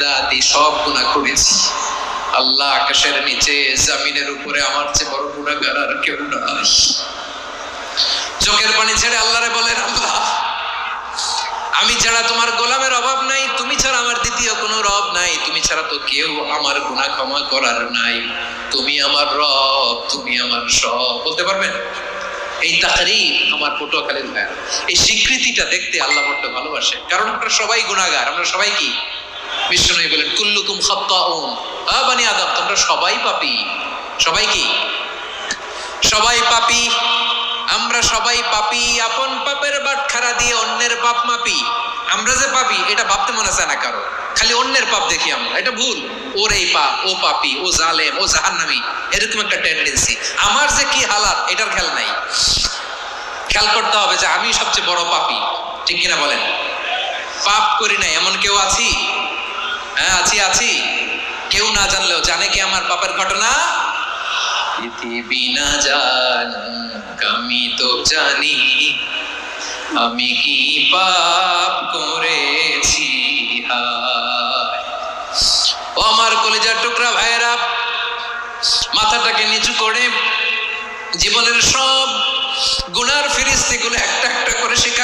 আদি সব গুণা করেছি। আল্লাহ আকাশের নিচে, জামিনের উপরে আমার চেয়ে বড় গুণাগার আর কেউ নাই। চোখের পানি ছেড়ে আল্লাহরে বলেন, আল্লাহ, আমি ছাড়া তোমার গোলামের অভাব নাই, তুমি ছাড়া আমার দ্বিতীয় কোনো রব নাই, তুমি ছাড়া তো কেউ আমার গুনাহ ক্ষমা করার নাই। তুমি আমার রব, তুমি আমার সব। বলতে পারবেন? এই তাহারিফ আমার পটুয়াখালীর ভাইয়া এই স্বীকৃতিটা দেখতে আল্লাহ বড্ড ভালোবাসে কারণ আমরা সবাই গুণাগার আমরা সবাই কি? বলেন, কুল্লুকুম বানি আদম, তোমরা সবাই পাপী। সবাই কি? সবাই পাপী। আমরা সবাই পাপী। আপন পাপের বাটখারা দিয়ে অন্যের পাপ মাপি। আমরা যে পাপি, এটা ভাবতে মনে চায় না কারও। খালি অন্যের পাপ দেখি আমরা। এটা ভুল। ওর এই পাপ, ও পাপি, ও জালেম, ও জাহান্নামী, এরকম একটা টেন্ডেন্সি আমার যে কি হালাত, এটার খেয়াল নাই। খেয়াল করতে হবে যে আমি সবচেয়ে বড় পাপি। ঠিক কিনা বলেন? পাপ করি নাই, এমন কেউ আছি? আছি আছি। কেউ না জানলেও জানে কি আমার পাপের ঘটনা? পৃথিবী না জানুক আমি তো জানি। আমি কি পাপ করেছি? ও আমার কলেজার টুকরা ভাইয়েরা, মাথাটাকে নিচু করে জীবনের সব গুণার গুনার ফিরিস্তিগুলো একটা একটা করে স্বীকার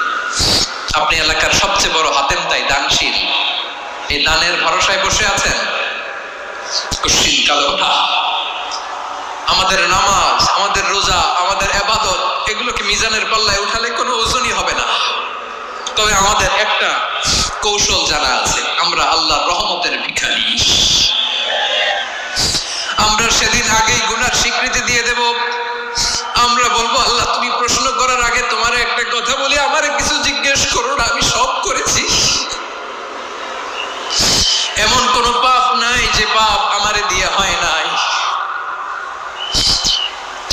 আপনি এলাকার সবচেয়ে বড় হাতেম তাই দানশীল। এই দানের ভরসায় বসে আছেন? আমাদের নামাজ, আমাদের রোজা, আমাদের এবাদত এগুলোকে মিজানের পাল্লায় উঠালে কোনো ওজনই হবে না। তবে আমাদের একটা কৌশল জানা আছে, আমরা আল্লাহ রহমতের ভিখারি। আমরা সেদিন আগেই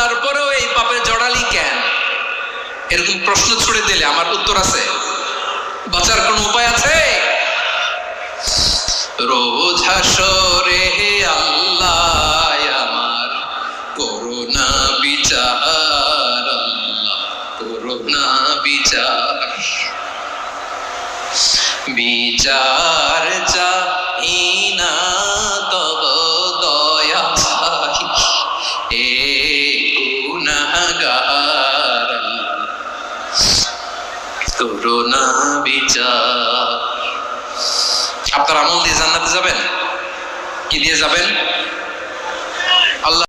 তারপরেও এই পাপে জড়ালি কেন? এরকম প্রশ্ন ছুড়ে দিলে আমার উত্তর আছে। বাঁচার কোনো উপায় আছে? রোজ হাসরে হে আল্লাহ, আমার করোনা বিচার, আল্লাহ করোনা বিচার। বিচার চাই আপনার আমল দিয়ে জান্নাতে যাবেন? কি দিয়ে যাবেন?